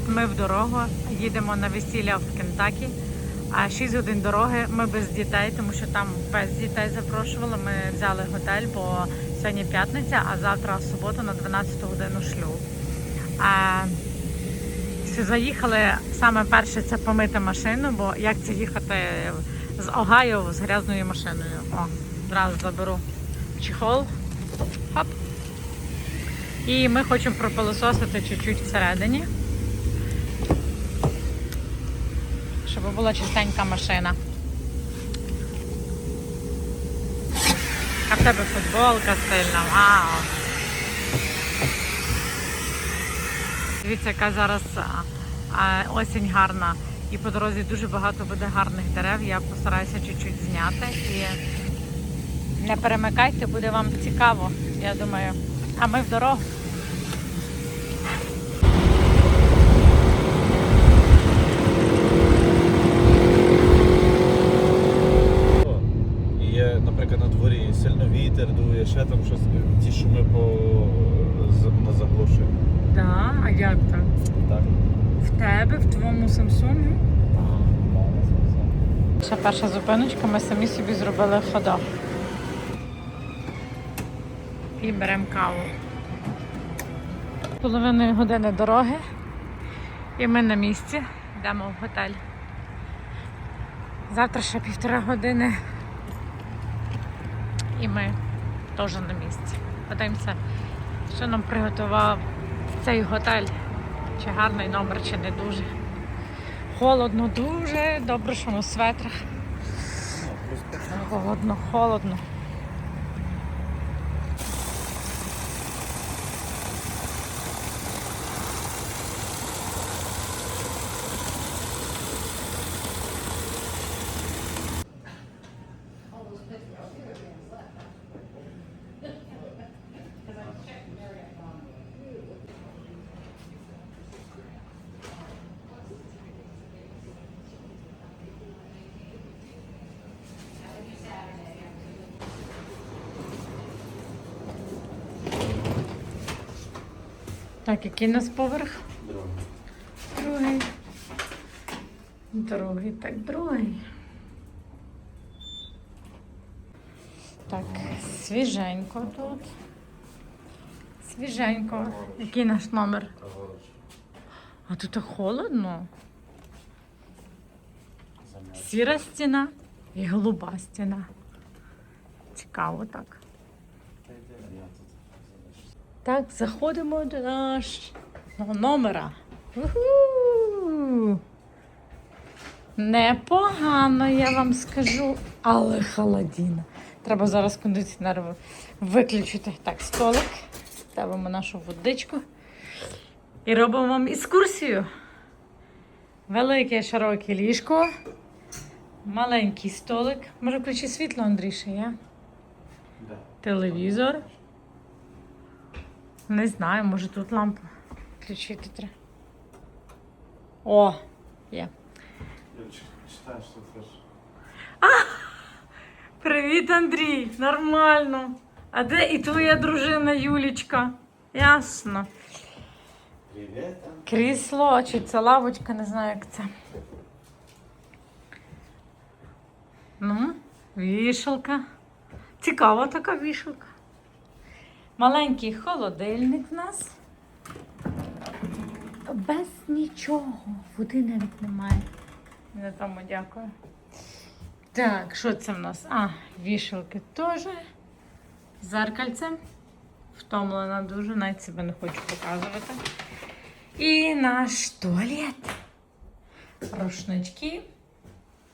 Привіт, ми в дорогу. Їдемо на весілля в Кентакі. А 6 годин дороги. Ми без дітей, тому що там без дітей запрошували. Ми взяли готель, бо сьогодні п'ятниця, а завтра в суботу на 12 годину шлюб. А, заїхали саме перше це помити машину, бо як це їхати з Огайо з грязною машиною. О, зразу заберу чехол. Хоп. І ми хочемо пропилососити чуть-чуть всередині. Щоб була чистенька машина. А в тебе футболка стильна. Вау! Дивіться, яка зараз осінь гарна. І по дорозі дуже багато буде гарних дерев. Я постараюся чуть-чуть зняти. І не перемикайте, буде вам цікаво, я думаю. А ми в дорогу. І є, наприклад, на дворі сильно вітер дує, ще там щось, ті шуми по на заглушує. Так, а як так? Так. В тебе, в твоєму Самсунгу? Ще перша зупиночка, ми самі собі зробили ходок. І беремо каву. Половиною години дороги. І ми на місці. Йдемо в готель. Завтра ще півтора години. І ми теж на місці. Подивимося, що нам приготував цей готель. Чи гарний номер, чи не дуже. Холодно дуже, добре, що в светрах. Холодно, холодно. Так, який у нас поверх? Другий. Другий, так, другий. Так, свіженько тут. Свіженько. Який наш номер? А тут холодно. Сіра стіна і голуба стіна. Цікаво так. Так, заходимо до нашого номера. Уху! Непогано, я вам скажу, але холодіна. Треба зараз кондиціонер виключити. Так, столик. Ставимо нашу водичку. І робимо вам екскурсію. Велике широке ліжко. Маленький столик. Може, включи світло, Андріше, я? Телевізор. Не знаю, може тут лампу включити треба. О, є. Читаєш тут теж. Привіт, Андрій! Нормально. А де і твоя дружина Юлічка? Ясно. Привіт. Крісло чи це лавочка, не знаю, як це. Ну, вішалка. Цікава така вішалка. Маленький холодильник в нас. Без нічого. Води навіть немає. Не тому дякую. Так, що це в нас? А, вішалки теж. Зеркальце. Втомлена дуже, навіть себе не хочу показувати. І наш туалет. Рушнички,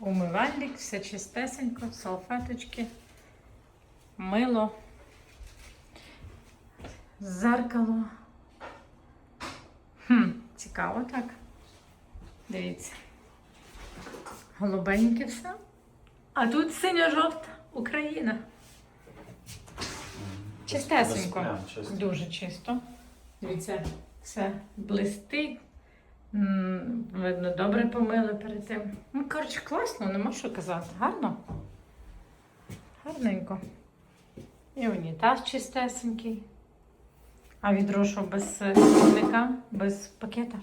умивальник, все чистесенько, салфеточки, мило, зеркало. Хм, цікаво так. Дивіться. Голубеньке все. А тут синьо-жовта Україна. Чистесенько. Дуже чисто. Дивіться, все блистить. Видно, добре помили перед тим. Ну, коротше, класно, нема що казати. Гарно. Гарненько. І унітаз чистесенький. А відро що без е, без пакета.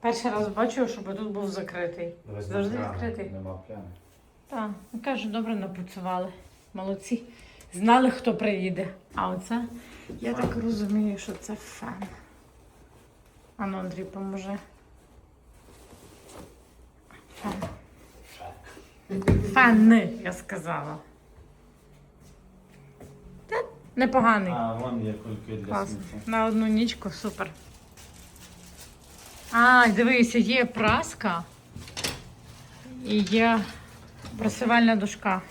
Перший раз бачу, щоб тут був закритий. Завжди відкритий. Нема плями. Так, ну кажу, добре напуцували. Молодці. Знали, хто приїде. А оце, я так розумію, що це фен. Ану, Андрій, поможе. Фен. Фен, я сказала. Непоганий. А, вон є кульки для Класно. сміття. На одну нічку супер. А, дивися, є праска і є просивальна дошка.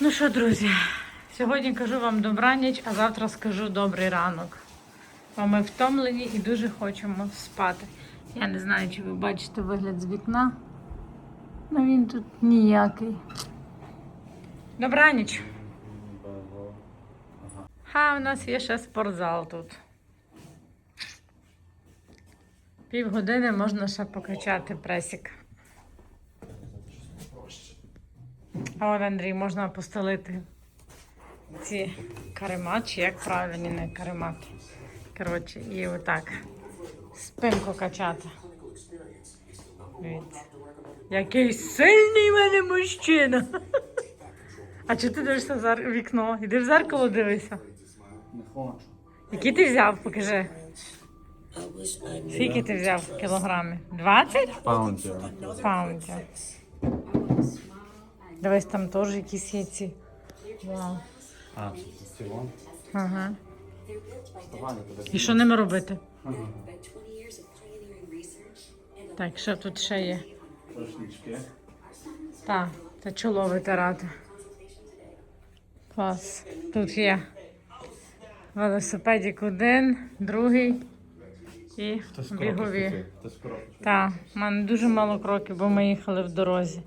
Ну що, друзі, сьогодні кажу вам добраніч, а завтра скажу добрий ранок. Бо ми втомлені і дуже хочемо спати. Я не знаю, чи ви бачите вигляд з вікна. Ну він тут ніякий. Добраніч. Ага. У нас є ще спортзал тут. Півгодини можна ще покачати пресік. А от Андрій, можна постелити ці каремат, чи як правильно не каремат. Коротше, і отак спинку качати. Дивіться. Який сильний в мене мужчина. А чи ти дивишся в вікно? Іди в зеркало дивися. Не хочу. Який ти взяв? Покажи. Скільки ти взяв кілограмів? 20 Паунтів. паундів. Дивись, там теж якісь є ці. Вау. А, це вон. Ага. І що ними робити? Ага. Так, що тут ще є? Рушнички. Так, це чоло витирати. Клас. Тут є велосипедик один, другий і бігові. Так, в мене дуже мало кроків, бо ми їхали в дорозі.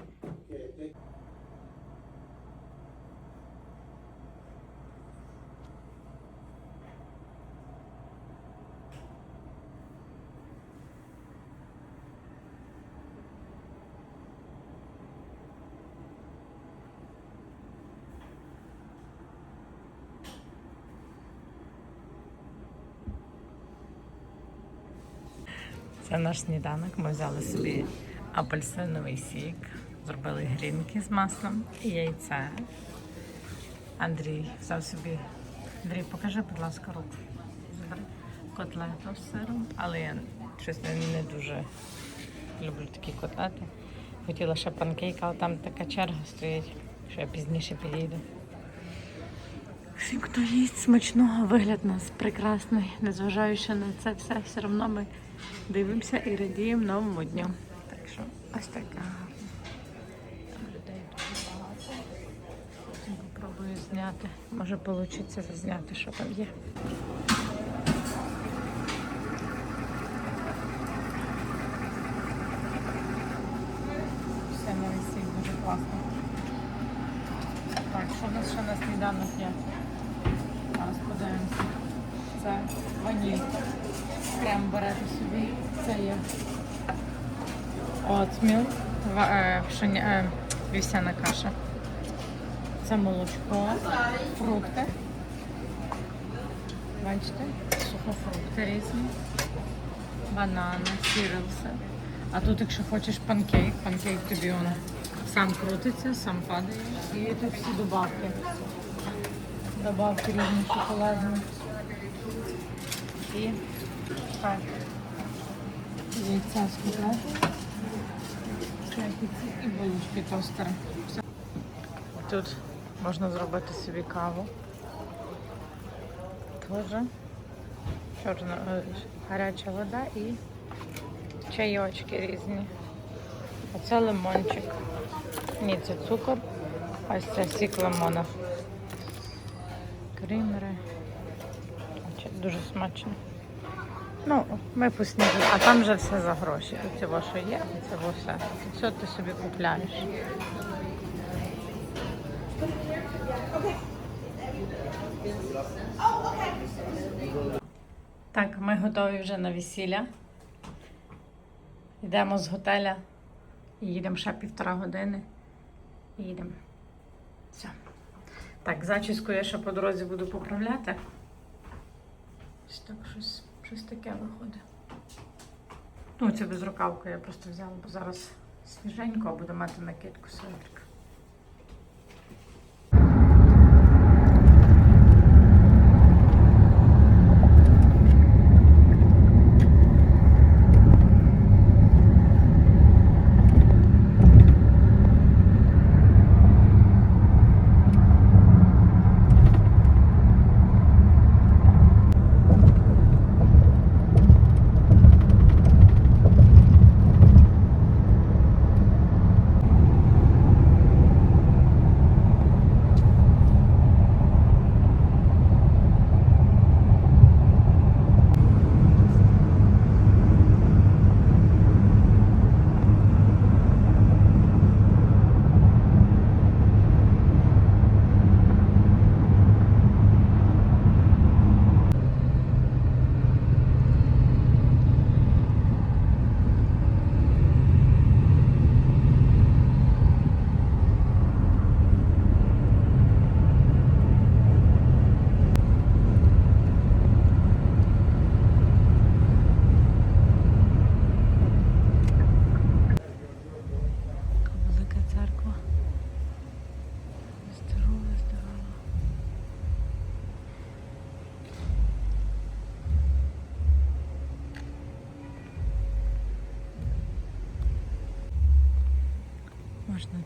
Це наш сніданок. Ми взяли собі апельсиновий сік, зробили грінки з маслом і яйце. Андрій взяв собі. Андрій, покажи, будь ласка, руку. Котлету з сиром, але я щось не, дуже люблю такі котлети. Хотіла ще панкейк, але там така черга стоїть, що я пізніше підійду. Всім, хто їсть смачного, вигляд у нас прекрасний, незважаючи на це все, все одно ми дивимося і радіємо новому дню. Так що ось така гарна. Людей дуже багато. Попробую зняти. Може вийде зазняти, що там є. Все на висить дуже класно. Так, що в нас ще на сніданок є? Зараз подивимося. Це ваніль. Прямо берете собі. Це є отміл, е, е, вівсяна каша. Це молочко, фрукти. Бачите? Сухофрукти різні. Банани, сірилси. А тут, якщо хочеш панкейк, панкейк тобі он сам крутиться, сам падає. І тут всі добавки. Добавки різні шоколадні. І так. Яйця з котлетою. І булочки тостери. Тут можна зробити собі каву. Тоже чорна е, гаряча вода і чайочки різні. Оце лимончик. Ні, це цукор. Ось це сік лимона. Кримери. Дуже смачно. Ну, ми поснідали, а там вже все за гроші. Тут цього, що є, це все. Все ти собі купляєш. Так, ми готові вже на весілля. Йдемо з готеля їдемо ще півтора години. І їдемо. Все. Так, зачіску я ще по дорозі буду поправляти. Ось так щось, Щось таке виходить. Ну, це без рукавки я просто взяла, бо зараз свіженько, а буду мати накидку селетрика.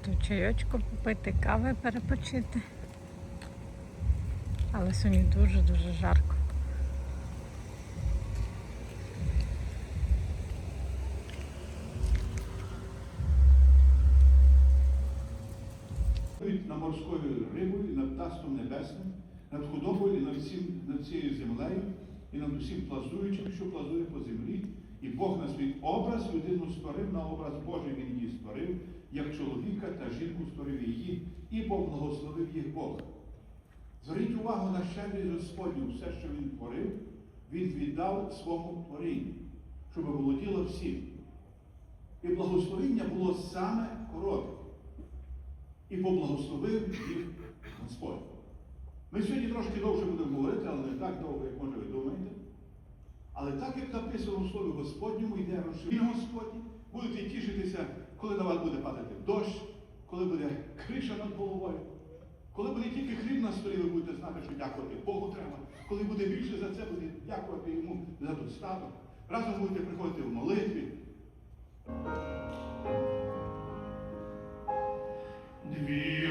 Тут чайочку попити, кави перепочити. Але сьогодні дуже-дуже жарко. над морською рибою, над птаством небесним, над худобою і над, всім, над цією землею, і над усім плазуючим, що плазує по землі. І Бог на свій образ людину створив, на образ Божий він її створив, як чоловіка та жінку створив її, і поблагословив їх Бог. Зверніть увагу на щедрість Господню, все, що він творив, він віддав своєму творінню, щоб володіло всім. І благословення було саме коротке і поблагословив їх Господь. Ми сьогодні трошки довше будемо говорити, але не так довго, як може ви думаєте. Але так, як написано у Слові Господньому, йде розширення Господні, будете тішитися, коли на вас буде падати дощ, коли буде криша над головою, коли буде тільки хліб на столі, ви будете знати, що дякувати Богу треба. Коли буде більше за це, буде дякувати йому за достаток. Разом будете приходити в молитві. Дві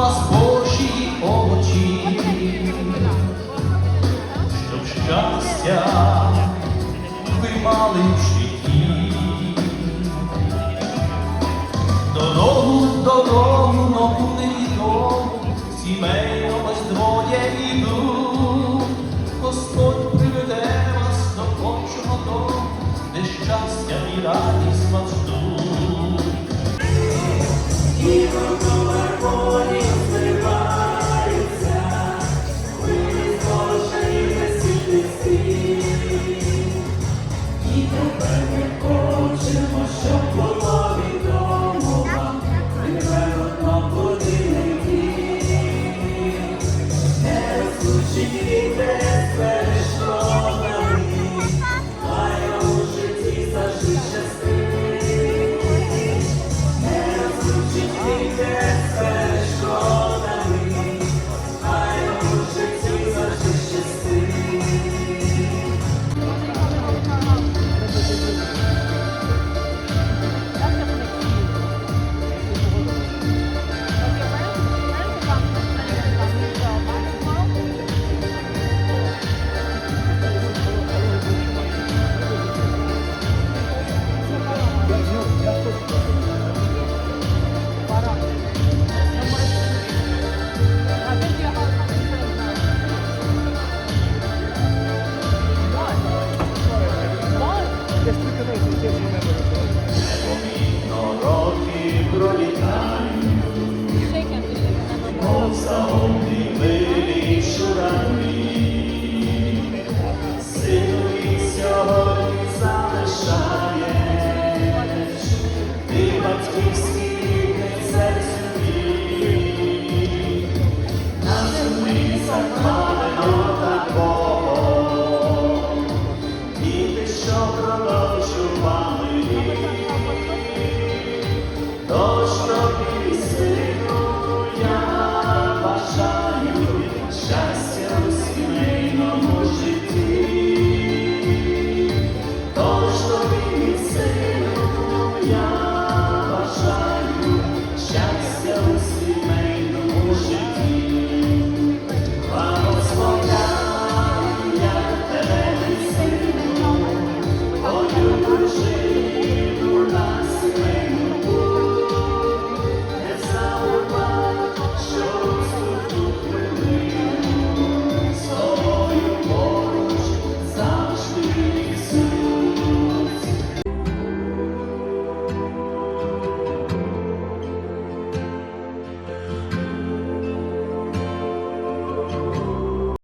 вас Божі очі, щоб щастя ви мали в житті. Дорогу, дорогу, нову невідому, сімейно без двоє йду.